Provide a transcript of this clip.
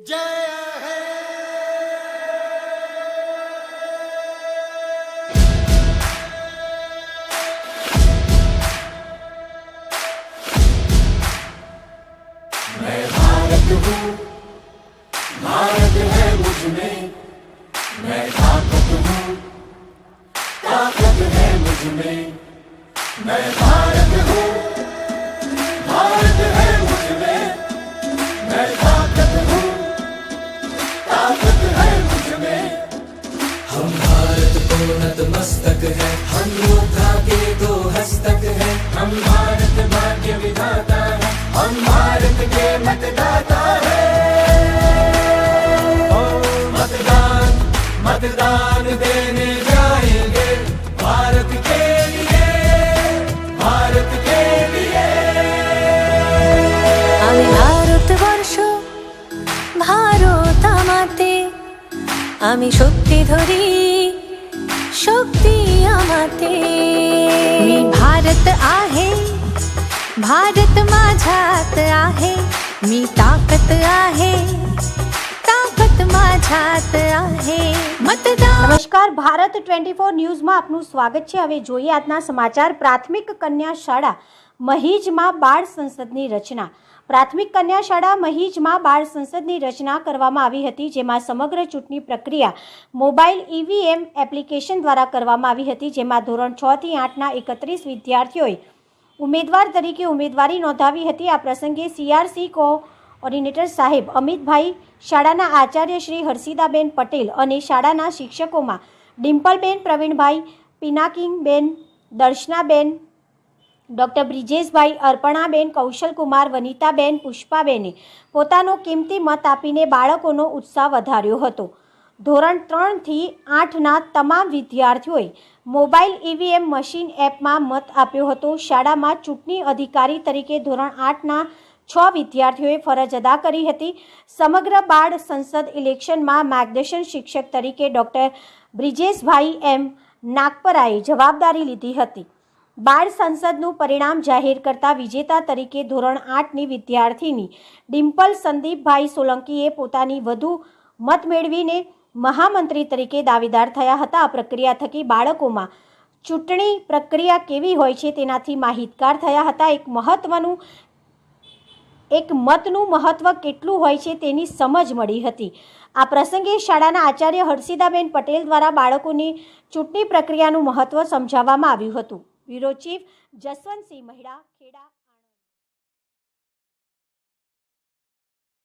जय हे मैं भारत हूँ भारत है मुझ में मैं ताकत हूँ ताकत है मुझ में मैं भारत हूँ नतमस्तक है हम योद्धा के दो हस्तक है हम भारत भाग्य विधाता है हम भारत के मतदाता है ओ मतदान मतदान देने जाएंगे भारत के लिए भारत के लिए আমি ভারতবর্ষ ভারত আমাতে আমি শক্তি ধরি शक्ति आमाते। मी भारत आहे, भारत माझ्यात आहे, मी ताकत आहे તાકત माझ्यात आहे. मतदाન નમસ્કાર ભારત 24 ન્યૂઝમાં આપનું સ્વાગત છે. હવે જોઈએ આજના સમાચાર. પ્રાથમિક કન્યા શાળા મહીજમાં બાળ સંસદની રચના. પ્રાથમિક કન્યા શાળા મહીજમાં બાળ સંસદની રચના કરવામાં આવી હતી, જેમાં સમગ્ર ચૂંટણી પ્રક્રિયા મોબાઈલ ઈવીએમ એપ્લિકેશન દ્વારા કરવામાં આવી હતી, જેમાં ધોરણ છ થી આઠના એકત્રીસ વિદ્યાર્થીઓએ ઉમેદવાર તરીકે ઉમેદવારી નોંધાવી હતી. આ પ્રસંગે સીઆરસી કો ઓર્ડિનેટર સાહેબ અમિતભાઈ, શાળાના આચાર્ય શ્રી હર્ષિદાબેન પટેલ અને શાળાના શિક્ષકોમાં ડિમ્પલબેન પ્રવીણભાઈ પિનાકિંગબેન દર્શનાબેન ડૉક્ટર બ્રિજેશભાઈ અર્પણાબેન, કૌશલકુમાર, વનિતાબેન, પુષ્પાબેને પોતાનો કિંમતી મત આપીને બાળકોનો ઉત્સાહ વધાર્યો હતો. ધોરણ ત્રણથી આઠના તમામ વિદ્યાર્થીઓએ મોબાઈલ ઈવીએમ મશીન એપમાં મત આપ્યો હતો. શાળામાં ચૂંટણી અધિકારી તરીકે ધોરણ આઠના છ વિદ્યાર્થીઓએ ફરજ અદા કરી હતી. સમગ્ર બાળ સંસદ ઇલેક્શનમાં માર્ગદર્શન શિક્ષક તરીકે ડૉક્ટર બ્રિજેશભાઈ એમ નાગપરાએ જવાબદારી લીધી હતી. બાળ સંસદનું પરિણામ જાહેર કરતા વિજેતા તરીકે ધોરણ આઠની વિદ્યાર્થીની ડિમ્પલ સંદીપભાઈ સોલંકીએ પોતાની વધુ મત મેળવીને મહામંત્રી તરીકે દાવેદાર થયા હતા. આ પ્રક્રિયા થકી બાળકોમાં ચૂંટણી પ્રક્રિયા કેવી હોય છે તેનાથી માહિતગાર થયા હતા. એક મહત્વનું, એક મતનું મહત્વ કેટલું હોય છે તેની સમજ મળી હતી. આ પ્રસંગે શાળાના આચાર્ય હર્ષિદાબેન પટેલ દ્વારા બાળકોની ચૂંટણી પ્રક્રિયાનું મહત્વ સમજાવવામાં આવ્યું હતું. Bureau chief Jaswantsinh Mahida Kheda